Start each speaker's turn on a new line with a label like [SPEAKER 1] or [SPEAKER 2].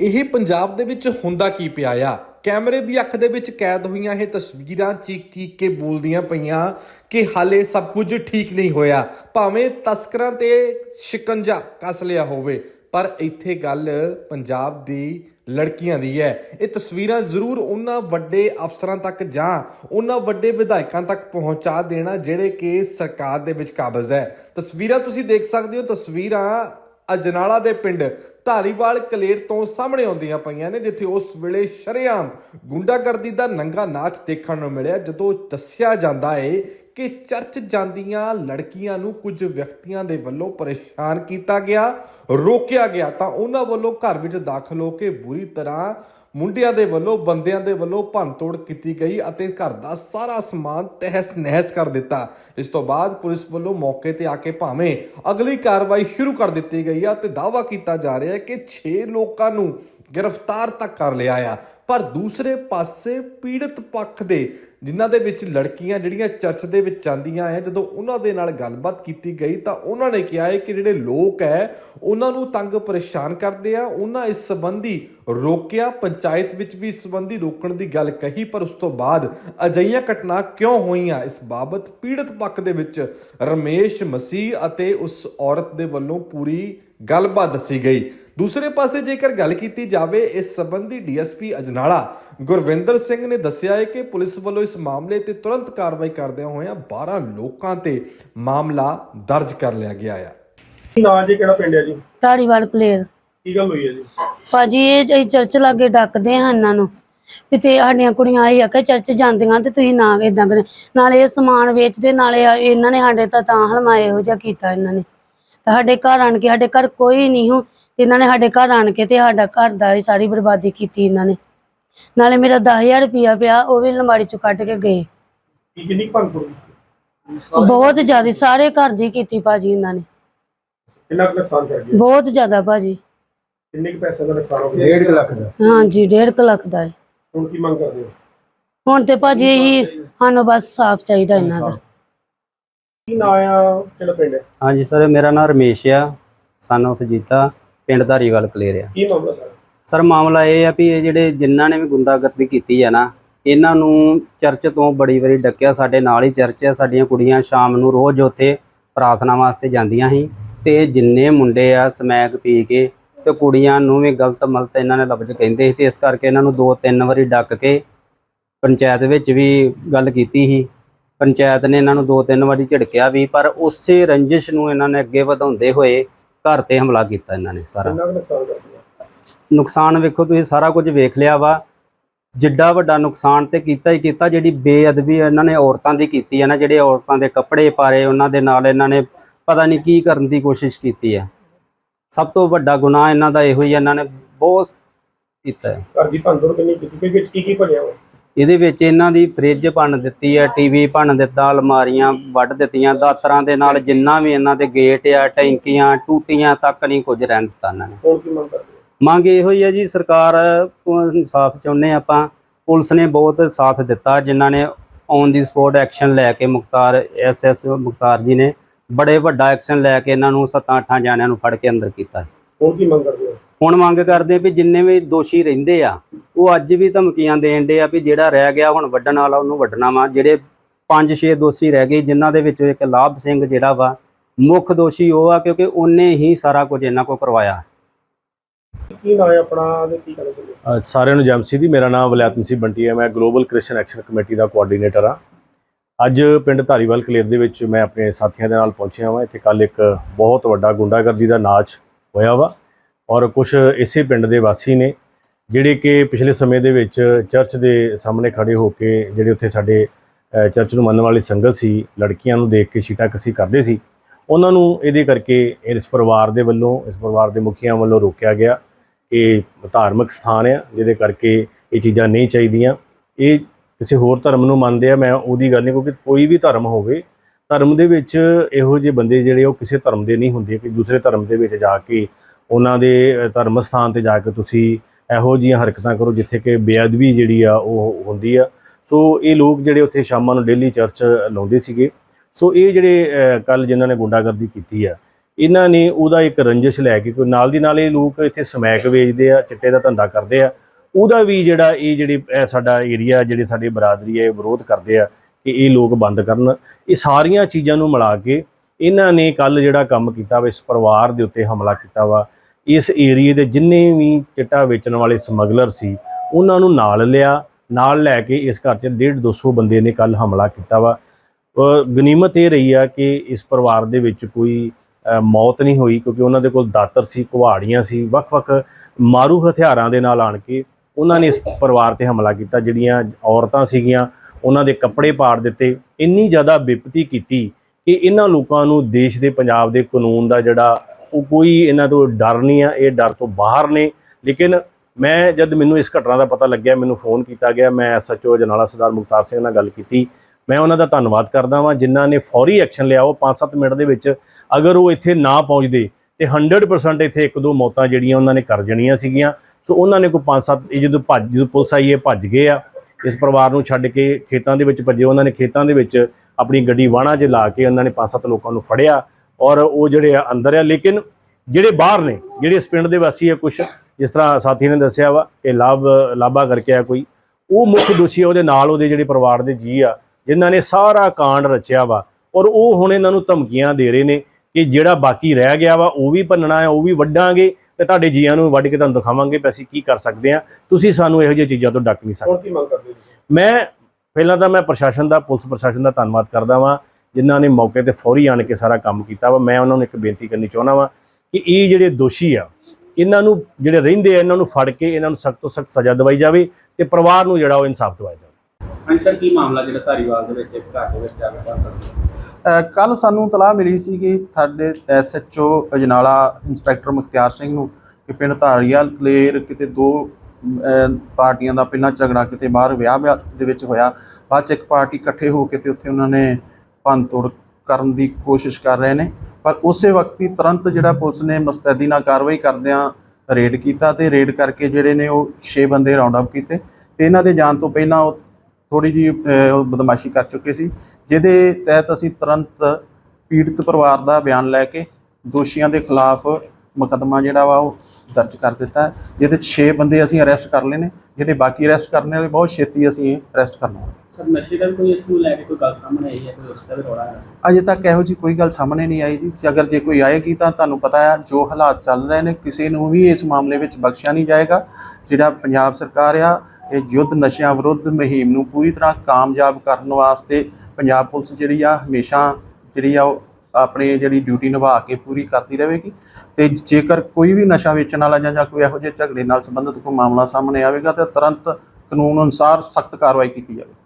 [SPEAKER 1] ਇਹ ਪੰਜਾਬ ਦੇ ਵਿੱਚ ਹੁੰਦਾ ਕੀ ਪਿਆ ਆ? ਕੈਮਰੇ ਦੀ ਅੱਖ ਦੇ ਵਿੱਚ ਕੈਦ ਹੋਈਆਂ ਇਹ ਤਸਵੀਰਾਂ ਚੀਕ-ਚੀਕ ਕੇ ਬੋਲਦੀਆਂ ਪਈਆਂ ਕਿ ਹਾਲੇ ਸਭ ਕੁਝ ਠੀਕ ਨਹੀਂ ਹੋਇਆ। ਭਾਵੇਂ ਤਸਕਰਾਂ ਤੇ ਸ਼ਿਕੰਜਾ ਕੱਸ ਲਿਆ ਹੋਵੇ, ਪਰ ਇੱਥੇ ਗੱਲ ਪੰਜਾਬ ਦੀ ਲੜਕੀਆਂ ਦੀ ਹੈ। ਇਹ ਤਸਵੀਰਾਂ ਜ਼ਰੂਰ ਉਹਨਾਂ ਵੱਡੇ ਅਫਸਰਾਂ ਤੱਕ ਜਾਂ ਉਹਨਾਂ ਵੱਡੇ ਵਿਧਾਇਕਾਂ ਤੱਕ ਪਹੁੰਚਾ ਦੇਣਾ ਜਿਹੜੇ ਕਿ ਸਰਕਾਰ ਦੇ ਵਿੱਚ ਕਾਬਜ਼ ਹੈ। ਤਸਵੀਰਾਂ ਤੁਸੀਂ ਦੇਖ ਸਕਦੇ ਹੋ, ਤਸਵੀਰਾਂ ਅਜਨਾਲਾ ਦੇ ਪਿੰਡ ਧਾਰੀਵਾਲ ਕਲੇਰ ਤੋਂ ਸਾਹਮਣੇ ਆਉਂਦੀਆਂ ਪਈਆਂ ਨੇ, ਜਿੱਥੇ ਉਸ ਵੇਲੇ ਸ਼ਰੇਆਮ ਗੁੰਡਾਗਰਦੀ ਦਾ ਨੰਗਾ ਨਾਚ ਦੇਖਣ ਨੂੰ ਮਿਲਿਆ, ਜਦੋਂ ਦੱਸਿਆ ਜਾਂਦਾ ਏ ਕਿ ਚਰਚ ਜਾਂਦੀਆਂ ਲੜਕੀਆਂ ਨੂੰ ਕੁਝ ਵਿਅਕਤੀਆਂ ਦੇ ਵੱਲੋਂ ਪਰੇਸ਼ਾਨ ਕੀਤਾ ਗਿਆ, ਰੋਕਿਆ ਗਿਆ। ਤਾਂ ਉਹਨਾਂ ਵੱਲੋਂ ਘਰ ਵਿੱਚ ਦਾਖਲ ਹੋ ਕੇ ਬੁਰੀ ਤਰ੍ਹਾਂ ਮੁੰਡਿਆਂ ਦੇ ਵੱਲੋਂ, ਬੰਦਿਆਂ ਦੇ ਵੱਲੋਂ ਭੰਨਤੋੜ ਕੀਤੀ ਗਈ ਅਤੇ ਘਰ ਦਾ ਸਾਰਾ ਸਮਾਨ ਤਹਿਸ ਨਹਿਸ ਕਰ ਦਿੱਤਾ। ਇਸ ਤੋਂ ਬਾਅਦ ਪੁਲਿਸ ਵੱਲੋਂ ਮੌਕੇ ਤੇ ਆ ਕੇ ਭਾਵੇਂ ਅਗਲੀ ਕਾਰਵਾਈ ਸ਼ੁਰੂ ਕਰ ਦਿੱਤੀ ਗਈ ਆ ਤੇ ਦਾਅਵਾ ਕੀਤਾ ਜਾ ਰਿਹਾ ਹੈ ਕਿ 6 ਲੋਕਾਂ ਨੂੰ ਗ੍ਰਿਫਤਾਰ ਤਾਂ ਕਰ ਲਿਆ ਆ, ਪਰ ਦੂਸਰੇ ਪਾਸੇ ਪੀੜਤ ਪੱਖ ਦੇ, ਜਿਨ੍ਹਾਂ ਦੇ ਵਿੱਚ ਲੜਕੀਆਂ ਜਿਹੜੀਆਂ ਚਰਚ ਦੇ ਵਿੱਚ ਜਾਂਦੀਆਂ ਆ ਜਦੋਂ ਉਹਨਾਂ ਦੇ ਨਾਲ ਗੱਲਬਾਤ ਕੀਤੀ ਗਈ ਤਾਂ ਉਹਨਾਂ ਨੇ ਕਿਹਾ ਹੈ ਕਿ ਜਿਹੜੇ ਲੋਕ ਹੈ ਉਹਨਾਂ ਨੂੰ ਤੰਗ ਪਰੇਸ਼ਾਨ ਕਰਦੇ ਆ, ਉਹਨਾਂ ਇਸ ਸੰਬੰਧੀ ਰੋਕਿਆ, ਪੰਚਾਇਤ ਵਿੱਚ ਵੀ ਇਸ ਸੰਬੰਧੀ ਰੋਕਣ ਦੀ ਗੱਲ ਕਹੀ, ਪਰ ਉਸ ਤੋਂ ਬਾਅਦ ਅਜਈਆਂ ਘਟਨਾ ਕਿਉਂ ਹੋਈਆਂ? ਇਸ ਬਾਬਤ ਪੀੜਤ ਪੱਖ ਦੇ ਵਿੱਚ ਰਮੇਸ਼ ਮਸੀਹ ਅਤੇ ਉਸ ਔਰਤ ਦੇ ਵੱਲੋਂ ਪੂਰੀ ਗੱਲਬਾਤ ਦੱਸੀ ਗਈ। ਦੂਸਰੇ ਪਾਸੇ ਜੇਕਰ ਗੱਲ ਕੀਤੀ ਜਾਵੇ ਇਸ ਸੰਬੰਧੀ ਡੀਐਸਪੀ ਅਜਨਾਲਾ ਗੁਰਵਿੰਦਰ ਸਿੰਘ ਨੇ ਦੱਸਿਆ ਹੈ ਕਿ ਪੁਲਿਸ ਵੱਲੋਂ ਇਸ ਮਾਮਲੇ ਤੇ ਤੁਰੰਤ ਕਾਰਵਾਈ ਕਰਦਿਆਂ ਹੋਇਆਂ 12 ਲੋਕਾਂ ਤੇ ਮਾਮਲਾ ਦਰਜ ਕਰ ਲਿਆ ਗਿਆ ਹੈ
[SPEAKER 2] ਨਾਂ ਜੀ? ਕਿਹੜਾ ਪਿੰਡ ਹੈ ਜੀ?
[SPEAKER 3] ਧਾਰੀਵਾਲ ਕਲੇਰ
[SPEAKER 2] ਕੀ ਗੱਲ ਹੋਈ ਹੈ ਜੀ?
[SPEAKER 3] ਭਾਜੀ ਇਹ ਅਸੀਂ ਚਰਚ ਲਾਗੇ ਡੱਕਦੇ ਹਾਂ ਇਹਨਾਂ ਨੂੰ ਵੀ ਤੇ ਸਾਡੀਆਂ ਕੁੜੀਆਂ ਆਈ ਆ ਕਿ ਚਰਚ ਜਾਂਦੀਆਂ ਤੇ ਤੁਸੀਂ ਨਾ ਇਦਾਂ ਕਰੇ ਨਾਲੇ ਇਹ ਸਮਾਨ ਵੇਚਦੇ ਨਾਲੇ ਆ- ਇਹਨਾਂ ਨੇ ਸਾਡੇ ਤਾਂ ਤਾਂ ਹਲਮਾ ਇਹੋ ਜਿਹਾ ਕੀਤਾ ਇਹਨਾਂ ਨੇ। ਤਾਂ ਸਾਡੇ ਘਰ ਆਣ ਕੇ ਸਾਡੇ ਘਰ ਕੋਈ ਨਹੀਂ ਹੋ। ਤੇ ਇਹਨਾਂ ਨੇ ਸਾਡੇ ਘਰ ਆਣ ਕੇ ਤੇ ਸਾਡਾ ਘਰ ਦਾ ਵੀ ਸਾਰੀ ਬਰਬਾਦੀ ਕੀਤੀ ਇਹਨਾਂ ਨੇ। ਨਾਲੇ ਮੇਰਾ 10000 ਰੁਪਇਆ ਪਿਆ ਉਹ ਵੀ ਲੰਬਾੜੀ ਚੋਂ ਕੱਢ ਕੇ ਗਏ।
[SPEAKER 2] ਕੀ ਕਿੰਨੀ ਭੰਗ
[SPEAKER 3] ਬਹੁਤ ਜ਼ਿਆਦਾ ਸਾਰੇ ਘਰ ਦੀ ਕੀਤੀ ਭਾਜੀ ਇਹਨਾਂ ਨੇ।
[SPEAKER 2] ਕਿੰਨਾ ਕੁ ਨੁਕਸਾਨ ਕਰ ਗਿਆ?
[SPEAKER 3] ਬਹੁਤ ਜ਼ਿਆਦਾ ਭਾਜੀ।
[SPEAKER 2] ਕਿੰਨੇ ਕੁ ਪੈਸੇ ਦਾ ਨੁਕਸਾਨ ਹੋ ਗਿਆ? 1.5 ਲੱਖ ਦਾ।
[SPEAKER 3] ਹਾਂਜੀ 1.5 ਲੱਖ ਦਾ ਹੈ
[SPEAKER 2] ਹੁਣ ਕੀ ਮੰਗ ਕਰਦੇ ਹੋ?
[SPEAKER 3] ਹੁਣ ਤੇ ਭਾਜੀ ਇਹੀ ਸਾਨੂੰ ਬਸ ਸਾਫ਼ ਚਾਹੀਦਾ ਇਹਨਾਂ ਦਾ।
[SPEAKER 2] ਕੀ ਨਾਂ ਆ ਕਿਹੜਾ ਪਿੰਡ ਹੈ?
[SPEAKER 4] ਹਾਂਜੀ ਸਰ ਮੇਰਾ ਨਾਮ ਰਮੇਸ਼ ਆ ਸਨ of ਜੀਤਾ। ਪਿੰਡ ਧਾਰੀਵਾਲ ਕਲੇਰ ਆ।
[SPEAKER 2] ਕੀ ਮਾਮਲਾ ਸਰ?
[SPEAKER 4] ਸਰ ਮਾਮਲਾ ਇਹ ਆ ਵੀ ਇਹ ਜਿਹੜੇ ਜਿਨ੍ਹਾਂ ਨੇ ਵੀ ਗੁੰਡਾਗਰਦੀ ਕੀਤੀ ਆ ਨਾ ਇਹਨਾਂ ਨੂੰ ਚਰਚ ਤੋਂ ਬੜੀ ਵਾਰੀ ਡੱਕਿਆ ਸਾਡੇ ਨਾਲ ਹੀ ਚਰਚ ਆ ਸਾਡੀਆਂ ਕੁੜੀਆਂ ਸ਼ਾਮ ਨੂੰ ਰੋਜ਼ ਉੱਥੇ ਪ੍ਰਾਰਥਨਾ ਵਾਸਤੇ ਜਾਂਦੀਆਂ ਸੀ ਤੇ ਜਿੰਨੇ ਮੁੰਡੇ ਆ ਸਮੈਕ ਪੀ ਕੇ ਤੇ ਕੁੜੀਆਂ ਨੂੰ ਵੀ ਗਲਤ ਮਲਤ ਇਹਨਾਂ ਨੇ ਲਫ਼ਜ਼ ਕਹਿੰਦੇ ਸੀ ਤੇ ਇਸ ਕਰਕੇ ਇਹਨਾਂ ਨੂੰ ਦੋ ਤਿੰਨ ਵਾਰੀ ਡੱਕ ਕੇ ਪੰਚਾਇਤ ਵਿੱਚ ਵੀ ਗੱਲ ਕੀਤੀ ਸੀ। ਪੰਚਾਇਤ ਨੇ ਇਹਨਾਂ ਨੂੰ ਦੋ ਤਿੰਨ ਵਾਰੀ ਝਿੜਕਿਆ ਵੀ ਪਰ ਉਸੇ ਰੰਜਿਸ਼ ਨੂੰ ਇਹਨਾਂ ਨੇ ਅੱਗੇ ਵਧਾਉਂਦੇ ਹੋਏ ਘਰ ਤੇ ਹਮਲਾ ਕੀਤਾ ਇਹਨਾਂ ਨੇ ਸਾਰਾ।
[SPEAKER 2] ਕਿੰਨਾ ਕੁ ਨੁਕਸਾਨ ਕਰ ਗਿਆ
[SPEAKER 4] ਨੁਕਸਾਨ ਵੇਖੋ ਤੁਸੀਂ ਸਾਰਾ ਕੁਝ ਵੇਖ ਲਿਆ ਵਾ। ਜਿੱਡਾ ਵੱਡਾ ਨੁਕਸਾਨ ਤੇ ਕੀਤਾ ਹੀ ਕੀਤਾ ਜਿਹੜੀ ਬੇਅਦਬੀ ਇਹਨਾਂ ਨੇ ਔਰਤਾਂ ਦੀ ਕੀਤੀ ਹੈ ਨਾ ਜਿਹੜੇ ਔਰਤਾਂ ਦੇ ਕੱਪੜੇ ਪਾਰੇ ਉਹਨਾਂ ਦੇ ਨਾਲ ਇਹਨਾਂ ਨੇ ਪਤਾ ਨਹੀਂ ਕੀ ਕਰਨ ਦੀ ਕੋਸ਼ਿਸ਼ ਕੀਤੀ ਹੈ। ਸਭ ਤੋਂ ਵੱਡਾ ਗੁਨਾਹ ਇਹਨਾਂ ਦਾ ਇਹੋ ਹੀ ਹੈ, ਇਹਨਾਂ ਨੇ ਬਹੁਤ ਕੀਤਾ ਹੈ।
[SPEAKER 2] ਘਰ ਦੀ ਭੰਦੁਰ ਕਿੰਨੀ ਕੀਤੀ? ਫਿਰ ਵਿੱਚ ਕੀ ਕੀ ਭਰਿਆ ਵਾ
[SPEAKER 4] ਇਹਦੇ ਵਿੱਚ ਇਹਨਾਂ ਦੀ ਫ੍ਰਿਜ ਭੰਨ ਦਿੱਤੀ ਹੈ ਟੀਵੀ ਭੰਨ ਦਿੱਤਾ ਅਲਮਾਰੀਆਂ ਵੱਢ ਦਿੱਤੀਆਂ ਦਾਤਰਾਂ ਦੇ ਨਾਲ ਜਿੰਨਾ ਵੀ ਇਹਨਾਂ ਦੇ ਗੇਟ ਆ ਟੈਂਕੀਆਂ ਟੂਟੀਆਂ ਤੱਕ ਨਹੀਂ ਕੁਝ ਰਹਿਣ ਦਿੱਤਾ ਇਹਨਾਂ ਨੇ।
[SPEAKER 2] ਹੁਣ ਕੀ ਮੰਗ ਕਰਦੇ
[SPEAKER 4] ਮੰਗ ਇਹੋ ਹੀ ਹੈ ਜੀ ਸਰਕਾਰ ਇਨਸਾਫ ਚਾਹੁੰਦੇ ਆਪਾਂ ਪੁਲਿਸ ਨੇ ਬਹੁਤ ਸਾਥ ਦਿੱਤਾ ਜਿਨ੍ਹਾਂ ਨੇ ਔਨ ਦੀ ਸਪੋਰਟ ਐਕਸ਼ਨ ਲੈ ਕੇ ਮੁਖਤਾਰ ਐਸਐਸ ਮੁਖਤਾਰ ਜੀ ਨੇ ਬੜੇ ਵੱਡਾ ਐਕਸ਼ਨ ਲੈ ਕੇ ਇਹਨਾਂ ਨੂੰ ਸੱਤਾਂ ਅੱਠਾਂ ਜਾਣਿਆਂ ਨੂੰ ਫੜ ਕੇ ਅੰਦਰ ਕੀਤਾ।
[SPEAKER 2] ਹੁਣ ਕੀ ਮੰਗ ਕਰਦੇ ਹੋ?
[SPEAKER 4] ਹੁਣ ਮੰਗ ਕਰਦੇ ਵੀ ਜਿੰਨੇ ਵੀ ਦੋਸ਼ੀ ਰਹਿੰਦੇ ਆ ਉਹ ਅੱਜ ਵੀ ਧਮਕੀਆਂ ਦੇਣ ਦੇ ਆ ਵੀ ਜਿਹੜਾ ਰਹਿ ਗਿਆ ਹੁਣ ਵੱਢਣ ਵਾਲਾ ਉਹਨੂੰ ਵੱਢਣਾ ਵਾ। ਜਿਹੜੇ 5-6 ਦੋਸ਼ੀ ਰਹਿ ਗਏ ਜਿਨ੍ਹਾਂ ਦੇ ਵਿੱਚੋਂ ਇੱਕ ਲਾਭ ਸਿੰਘ ਜਿਹੜਾ ਵਾ ਮੁੱਖ ਦੋਸ਼ੀ ਉਹ ਆ ਕਿਉਂਕਿ ਉਹਨੇ ਹੀ ਸਾਰਾ ਕੁਝ ਇਹਨਾਂ ਕੋਲ ਕਰਵਾਇਆ।
[SPEAKER 2] ਕੀ ਨਾਂ ਹੈ ਆਪਣਾ ਤੇ ਕੀ?
[SPEAKER 5] ਅ, ਸਾਰਿਆਂ ਨੂੰ ਜੈਮਸੀ ਦੀ ਮੇਰਾ ਨਾਮ ਵਲਿਆਤਮ ਸਿੰਘ ਬੰਟੀ ਹੈ। ਮੈਂ ਗਲੋਬਲ ਕ੍ਰਿਸਚੀਅਨ ਐਕਸ਼ਨ ਕਮੇਟੀ ਦਾ ਕੋਆਰਡੀਨੇਟਰ ਹਾਂ। ਅੱਜ ਪਿੰਡ ਧਾਰੀਵਾਲ ਕਲੇਰ ਦੇ ਵਿੱਚ ਮੈਂ ਆਪਣੇ ਸਾਥੀਆਂ ਦੇ ਨਾਲ ਪਹੁੰਚਿਆ ਹਾਂ ਇੱਥੇ ਕੱਲ ਇੱਕ ਬਹੁਤ ਵੱਡਾ ਗੁੰਡਾਗਰਦੀ ਦਾ ਨਾਚ ਹੋਇਆ ਵਾ। ਔਰ ਕੁਝ ਇਸੇ ਪਿੰਡ ਦੇ ਵਾਸੀ ਨੇ, ਜਿਹੜੇ ਕਿ ਪਿਛਲੇ ਸਮੇਂ ਦੇ ਵਿੱਚ ਚਰਚ ਦੇ ਸਾਹਮਣੇ ਖੜੇ ਹੋ ਕੇ, ਜਿਹੜੇ ਉੱਥੇ ਸਾਡੇ ਚਰਚ ਨੂੰ ਮੰਨਣ ਵਾਲੀ ਸੰਗਤ ਸੀ, ਲੜਕੀਆਂ ਨੂੰ ਦੇਖ ਕੇ ਛੀਟਾਕਸੀ ਕਰਦੇ ਸੀ। ਉਹਨਾਂ ਨੂੰ ਇਹਦੇ ਕਰਕੇ ਇਸ ਪਰਿਵਾਰ ਦੇ ਵੱਲੋਂ, ਇਸ ਪਰਿਵਾਰ ਦੇ ਮੁਖੀਆਂ ਵੱਲੋਂ ਰੋਕਿਆ ਗਿਆ ਕਿ ਧਾਰਮਿਕ ਸਥਾਨ ਆ, ਜਿਹਦੇ ਕਰਕੇ ਇਹ ਚੀਜ਼ਾਂ ਨਹੀਂ ਚਾਹੀਦੀਆਂ। ਇਹ ਕਿਸੇ ਹੋਰ ਧਰਮ ਨੂੰ ਮੰਨਦੇ ਆ, ਮੈਂ ਉਹਦੀ ਗੱਲ ਨਹੀਂ, ਕਿਉਂਕਿ ਕੋਈ ਵੀ ਧਰਮ ਹੋਵੇ, ਧਰਮ ਦੇ ਵਿੱਚ ਇਹੋ ਜਿਹੇ ਬੰਦੇ ਜਿਹੜੇ ਉਹ ਕਿਸੇ ਧਰਮ ਦੇ ਨਹੀਂ ਹੁੰਦੇ, ਕਿ ਦੂਸਰੇ ਧਰਮ ਦੇ ਵਿੱਚ ਜਾ ਕੇ ਉਹਨਾਂ ਦੇ ਧਰਮ ਸਥਾਨ ਤੇ ਜਾ ਕੇ ਤੁਸੀਂ ਇਹੋ ਜਿਹੀਆਂ ਹਰਕਤਾਂ ਕਰੋ ਜਿੱਥੇ ਕਿ ਬੇਅਦਬੀ ਜਿਹੜੀ ਆ ਉਹ ਹੁੰਦੀ ਆ। ਸੋ ਇਹ ਲੋਕ ਜਿਹੜੇ ਉੱਥੇ ਸ਼ਾਮਾਂ ਨੂੰ ਡੇਲੀ ਚਰਚ ਲਾਉਂਦੇ ਸੀਗੇ। ਸੋ ਇਹ ਜਿਹੜੇ ਕੱਲ ਜਿਨ੍ਹਾਂ ਨੇ ਗੁੰਡਾਗਰਦੀ ਕੀਤੀ ਆ, ਇਹਨਾਂ ਨੇ ਉਹਦਾ ਇੱਕ ਰੰਜਿਸ਼ ਲੈ ਕੇ ਕੋਈ ਨਾਲ ਦੀ ਨਾਲ ਇਹ ਲੋਕ ਇੱਥੇ ਸਮੈਕ ਵੇਚਦੇ ਆ, ਚਿੱਟੇ ਦਾ ਧੰਦਾ ਕਰਦੇ ਆ। ਉਹਦਾ ਵੀ ਜਿਹੜਾ ਇਹ ਜਿਹੜੇ ਸਾਡਾ ਏਰੀਆ ਜਿਹੜੇ ਸਾਡੀ ਬਰਾਦਰੀ ਹੈ ਇਹ ਵਿਰੋਧ ਕਰਦੇ ਆ ਕਿ ਇਹ ਲੋਕ ਬੰਦ ਕਰਨ। ਇਹ ਸਾਰੀਆਂ ਚੀਜ਼ਾਂ ਨੂੰ ਮਿਲਾ ਕੇ ਇਹਨਾਂ ਨੇ ਕੱਲ ਜਿਹੜਾ ਕੰਮ ਕੀਤਾ ਵਾ, ਇਸ ਪਰਿਵਾਰ ਦੇ ਉੱਤੇ ਹਮਲਾ ਕੀਤਾ ਵਾ। ਇਸ ਏਰੀਏ ਦੇ ਜਿੰਨੇ ਵੀ ਚਿੱਟਾ ਵੇਚਣ ਵਾਲੇ ਸਮਗਲਰ ਸੀ, ਉਹਨਾਂ ਨੂੰ ਨਾਲ ਲਿਆ, ਨਾਲ ਲੈ ਕੇ ਇਸ ਘਰ 'ਚ 1.5 200 ਬੰਦੇ ਨੇ ਕੱਲ ਹਮਲਾ ਕੀਤਾ ਵਾ। ਗਨੀਮਤ ਇਹ ਰਹੀ ਆ ਕਿ ਇਸ ਪਰਿਵਾਰ ਦੇ ਵਿੱਚ ਕੋਈ ਮੌਤ ਨਹੀਂ ਹੋਈ ਕਿਉਂਕਿ ਉਹਨਾਂ ਦੇ ਕੋਲ ਦਾਤਰ ਸੀ, ਕੁਹਾੜੀਆਂ ਸੀ, ਵੱਖ-ਵੱਖ ਮਾਰੂ ਹਥਿਆਰਾਂ ਦੇ ਨਾਲ ਆਣ ਕੇ ਉਹਨਾਂ ਨੇ ਇਸ ਪਰਿਵਾਰ ਤੇ ਹਮਲਾ ਕੀਤਾ। ਜਿਹੜੀਆਂ ਔਰਤਾਂ ਸੀਗੀਆਂ, ਉਹਨਾਂ ਦੇ ਕੱਪੜੇ ਪਾੜ ਦਿੱਤੇ। ਇੰਨੀ ਜ਼ਿਆਦਾ ਵਿਪਤੀ ਕੀਤੀ ਕਿ ਇਹਨਾਂ ਲੋਕਾਂ ਨੂੰ ਦੇਸ਼ ਦੇ ਪੰਜਾਬ ਦੇ ਕਾਨੂੰਨ ਦਾ ਜਿਹੜਾ ਕੋਈ ਇਹਨਾਂ ਤੋਂ ਡਰ ਨਹੀਂ ਆ, ਇਹ ਡਰ ਤੋਂ ਬਾਹਰ ਨੇ। ਲੇਕਿਨ ਮੈਂ ਜਦ ਮੈਨੂੰ ਇਸ ਘਟਨਾ ਦਾ ਪਤਾ ਲੱਗਿਆ, ਮੈਨੂੰ ਫੋਨ ਕੀਤਾ ਗਿਆ, ਮੈਂ ਐਸਐਚਓ ਜਨਾਲਾ ਸਰਦਾਰ ਮੁਖਤਾਰ ਸਿੰਘ ਨਾਲ ਗੱਲ ਕੀਤੀ। ਮੈਂ ਉਹਨਾਂ ਦਾ ਧੰਨਵਾਦ ਕਰਦਾ ਵਾਂ, ਜਿਨ੍ਹਾਂ ਨੇ ਫੌਰੀ ਐਕਸ਼ਨ ਲਿਆ, ਉਹ 5-7 ਮਿੰਟ ਦੇ ਵਿੱਚ ਅਗਰ ਉਹ ਇੱਥੇ ਨਾ ਪਹੁੰਚਦੇ, ਤੇ 100% ਇੱਥੇ ਇੱਕ ਦੋ ਮੌਤਾਂ ਜਿਹੜੀਆਂ ਉਹਨਾਂ ਨੇ ਕਰ ਜਣੀਆਂ ਸੀਗੀਆਂ। ਸੋ ਉਹਨਾਂ ਨੇ ਕੋਈ 5-7 ਇਹ ਜਦੋਂ ਭੱਜ, ਜਦੋਂ ਪੁਲਿਸ ਆਈ, ਇਹ ਭੱਜ ਗਏ ਆ। ਇਸ ਪਰਿਵਾਰ ਨੂੰ ਛੱਡ ਕੇ ਖੇਤਾਂ ਦੇ ਵਿੱਚ ਭੱਜੇ, ਉਹਨਾਂ ਨੇ ਖੇਤਾਂ ਦੇ ਵਿੱਚ ਆਪਣੀ ਗੱਡੀ ਵਾਹਣਾ 'ਚ ਲਾ ਕੇ ਉਹਨਾਂ ਨੇ 5-7 ਲੋਕਾਂ ਨੂੰ ਫੜਿਆ। ਔਰ ਉਹ ਜਿਹੜੇ ਆ ਅੰਦਰ ਆ ਲੇਕਿਨ ਜਿਹੜੇ ਬਾਹਰ ਨੇ ਜਿਹੜੇ ਇਸ ਪਿੰਡ ਦੇ ਵਾਸੀ ਆ ਕੁਝ ਜਿਸ ਤਰ੍ਹਾਂ ਸਾਥੀ ਨੇ ਦੱਸਿਆ ਵਾ ਕਿ ਲਾਭ ਲਾਭਾ ਕਰਕੇ ਆ ਕੋਈ ਉਹ ਮੁੱਖ ਦੋਸ਼ੀ ਆ ਉਹਦੇ ਨਾਲ ਉਹਦੇ ਜਿਹੜੇ ਪਰਿਵਾਰ ਦੇ ਜੀ ਆ ਜਿਨ੍ਹਾਂ ਨੇ ਸਾਰਾ ਕਾਂਡ ਰਚਿਆ ਵਾ ਔਰ ਉਹ ਹੁਣ ਇਹਨਾਂ ਨੂੰ ਧਮਕੀਆਂ ਦੇ ਰਹੇ ਨੇ ਕਿ ਜਿਹੜਾ ਬਾਕੀ ਰਹਿ ਗਿਆ ਵਾ ਉਹ ਵੀ ਭੰਨਣਾ ਹੈ ਉਹ ਵੀ ਵੱਢਾਂਗੇ ਤੇ ਤੁਹਾਡੇ ਜੀਆਂ ਨੂੰ ਵੱਢ ਕੇ ਤੁਹਾਨੂੰ ਦਿਖਾਵਾਂਗੇ ਵੀ ਅਸੀਂ ਕੀ ਕਰ ਸਕਦੇ ਆ ਤੁਸੀਂ ਸਾਨੂੰ ਇਹੋ ਜਿਹੀਆਂ ਚੀਜ਼ਾਂ ਤੋਂ ਡੱਕ ਨਹੀਂ ਸਕਦੇ।
[SPEAKER 2] ਕੀ
[SPEAKER 5] ਮੈਂ ਪਹਿਲਾਂ ਤਾਂ ਮੈਂ ਪ੍ਰਸ਼ਾਸਨ ਦਾ ਪੁਲਿਸ ਪ੍ਰਸ਼ਾਸਨ ਦਾ ਧੰਨਵਾਦ ਕਰਦਾ ਵਾਂ ਜਿਨ੍ਹਾਂ ਨੇ ਮੌਕੇ ਤੇ ਫੌਰੀ ਆਣ ਕੇ ਸਾਰਾ ਕੰਮ ਕੀਤਾ ਵਾ ਮੈਂ ਉਹਨਾਂ ਨੂੰ ਇੱਕ ਬੇਨਤੀ ਕਰਨੀ ਚਾਹੁੰਦਾ ਵਾਂ ਕਿ ਇਹ ਜਿਹੜੇ ਦੋਸ਼ੀ ਆ ਇਹਨਾਂ ਨੂੰ ਜਿਹੜੇ ਰਹਿੰਦੇ ਆ ਇਹਨਾਂ ਨੂੰ ਫੜ ਕੇ ਇਹਨਾਂ ਨੂੰ ਸਖਤ ਤੋਂ ਸਖਤ ਸਜ਼ਾ ਦਿਵਾਈ ਜਾਵੇ ਤੇ ਪਰਿਵਾਰ ਨੂੰ ਜਿਹੜਾ ਉਹ ਇਨਸਾਫ ਦਿਵਾਇਆ ਜਾਵੇ।
[SPEAKER 6] ਹਾਂਜੀ ਸਰ ਕੀ ਮਾਮਲਾ ਜਿਹੜਾ ਧਾਰੀਵਾਲ ਦੇ ਵਿੱਚ ਇੱਕ ਘਰ ਦੇ ਵਿੱਚ ਆ ਬੰਦ
[SPEAKER 7] ਕੱਲ ਸਾਨੂੰ ਤਲਾਹ ਮਿਲੀ ਸੀ ਕਿ ਸਾਡੇ ਐਸਐਚਓ ਅਜਨਾਲਾ ਇੰਸਪੈਕਟਰ ਮੁਖਤਿਆਰ ਸਿੰਘ ਨੂੰ ਕਿ ਪਿੰਡ ਧਾਰੀਵਾਲ ਕਲੇਰ ਕਿਤੇ ਦੋ ਪਾਰਟੀਆਂ ਦਾ ਪਹਿਲਾਂ ਝਗੜਾ ਕਿਤੇ ਬਾਹਰ ਵਿਆਹ ਵਿਆਹ ਦੇ ਵਿੱਚ ਹੋਇਆ। ਬਾਅਦ ਚ ਇੱਕ ਪਾਰਟੀ ਇਕੱਠੇ ਹੋ ਕੇ ਤੇ ਉੱਥੇ ਉਹਨਾਂ ਨੇ ਭੰਨ ਤੋੜ ਕਰਨ ਦੀ ਕੋਸ਼ਿਸ਼ ਕਰ ਰਹੇ ਨੇ। ਪਰ ਉਸੇ ਵਕਤ ਹੀ ਤੁਰੰਤ ਜਿਹੜਾ ਪੁਲਿਸ ਨੇ ਮੁਸਤੈਦੀ ਨਾਲ ਕਾਰਵਾਈ ਕਰਦਿਆਂ ਰੇਡ ਕੀਤਾ ਤੇ ਰੇਡ ਕਰਕੇ ਜਿਹੜੇ ਨੇ ਉਹ 6 ਬੰਦੇ ਰਾਉਂਡ ਅਪ ਕੀਤੇ। ਤੇ ਇਹਨਾਂ ਦੇ ਜਾਣ ਤੋਂ ਪਹਿਲਾਂ ਉਹ ਥੋੜੀ ਜੀ ਬਦਮਾਸ਼ੀ ਕਰ ਚੁੱਕੇ ਸੀ, ਜਿਹਦੇ ਤਹਿਤ ਅਸੀਂ ਤੁਰੰਤ ਪੀੜਤ ਪਰਿਵਾਰ ਦਾ ਬਿਆਨ ਲੈ ਕੇ ਦੋਸ਼ੀਆਂ ਦੇ ਖਿਲਾਫ ਮੁਕੱਦਮਾ ਜਿਹੜਾ ਵਾ ਉਹ ਦਰਜ ਕਰ ਦਿੱਤਾ ਹੈ। ਜਿਹਦੇ 'ਚ 6 ਬੰਦੇ ਅਸੀਂ ਅਰੈਸਟ ਕਰ ਲਏ ਨੇ। ਜਿਹੜੇ ਬਾਕੀ ਅਰੈਸਟ ਕਰਨੇ ਵਾਲੇ ਬਹੁਤ ਛੇਤੀ ਅਸੀਂ ਅਰੈਸਟ ਕਰਨਾ
[SPEAKER 6] ਸਰ ਨਸ਼ੇ ਦਾ ਕੋਈ ਇਸ ਨੂੰ ਲੈ ਕੇ ਕੋਈ ਗੱਲ ਸਾਹਮਣੇ ਆਈ ਹੈ? ਕੋਈ ਉਸ ਦਾ ਵੀ ਰੌਲਾ ਹੈ
[SPEAKER 7] ਅਜੇ ਤੱਕ ਇਹੋ ਜੀ ਕੋਈ ਗੱਲ ਸਾਹਮਣੇ ਨਹੀਂ ਆਈ ਜੀ। ਜੇ ਅਗਰ ਜੇ ਕੋਈ ਆਏਗੀ ਤਾਂ ਤੁਹਾਨੂੰ ਪਤਾ ਹੈ ਜੋ ਹਾਲਾਤ ਚੱਲ ਰਹੇ ਨੇ ਕਿਸੇ ਨੂੰ ਵੀ ਇਸ ਮਾਮਲੇ ਵਿੱਚ ਬਖਸ਼ਿਆ ਨਹੀਂ ਜਾਏਗਾ। ਜਿਹੜਾ ਪੰਜਾਬ ਸਰਕਾਰ ਆ ਇਹ ਯੁੱਧ ਨਸ਼ਿਆਂ ਵਿਰੁੱਧ ਮੁਹਿੰਮ ਨੂੰ ਪੂਰੀ ਤਰ੍ਹਾਂ ਕਾਮਯਾਬ ਕਰਨ ਵਾਸਤੇ ਪੰਜਾਬ ਪੁਲਿਸ ਜਿਹੜੀ ਆ ਹਮੇਸ਼ਾ ਜਿਹੜੀ ਆ ਉਹ ਆਪਣੀ ਜਿਹੜੀ ਡਿਊਟੀ ਨਿਭਾ ਕੇ ਪੂਰੀ ਕਰਦੀ ਰਹੇਗੀ ਤੇ ਜੇਕਰ ਕੋਈ ਵੀ ਨਸ਼ਾ ਵੇਚਣ ਵਾਲਾ ਜਾਂ ਜਾਂ ਕੋਈ ਇਹੋ ਜਿਹੇ ਝਗੜੇ ਨਾਲ ਸੰਬੰਧਿਤ ਕੋਈ ਮਾਮਲਾ ਸਾਹਮਣੇ ਆਵੇਗਾ ਤਾਂ ਤੁਰੰਤ ਕਾਨੂੰਨ ਅਨੁਸਾਰ ਸਖਤ ਕਾਰਵਾਈ ਕੀਤੀ ਜਾਵੇ